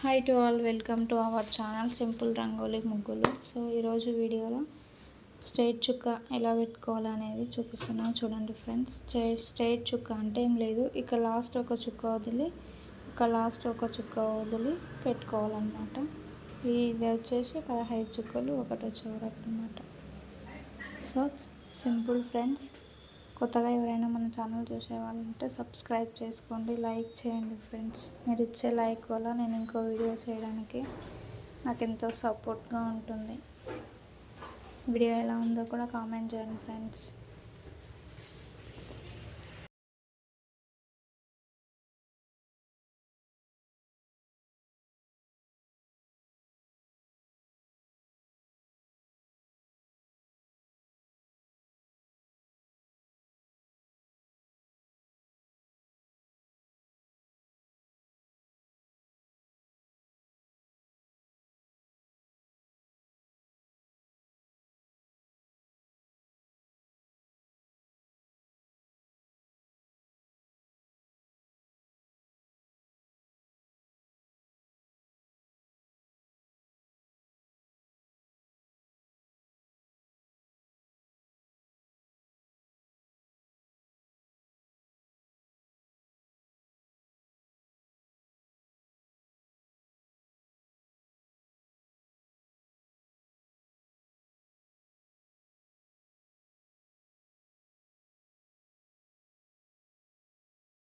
Hi to all welcome to our channel simple rangoli ముగ్గులు so ఈరోజు వీడియోలో straight చుక్క ఎలా పెట్టుకోవాలనేది చూపిస్తున్నాను చూడండి ఫ్రెండ్స్ స్ట్రైట్ చుక్క అంటే ఏం లేదు. ఇక లాస్ట్ ఒక చుక్క వదిలి ఒక లాస్ట్ ఒక చుక్క వదిలి పెట్టుకోవాలన్నమాట. ఇది వచ్చేసి పదహైదు చుక్కలు ఒకటి వచ్చేవరకు అనమాట సో సింపుల్ ఫ్రెండ్స్ కొత్తగా ఎవరైనా మన ఛానల్ చూసే వాళ్ళు ఉంటే సబ్స్క్రైబ్ చేసుకోండి లైక్ చేయండి ఫ్రెండ్స్. మీరు ఇచ్చే లైక్ వల్ల నేను ఇంకో వీడియో చేయడానికి నాకు ఎంతో సపోర్ట్గా ఉంటుంది. వీడియో ఎలా ఉందో కూడా కామెంట్ చేయండి ఫ్రెండ్స్.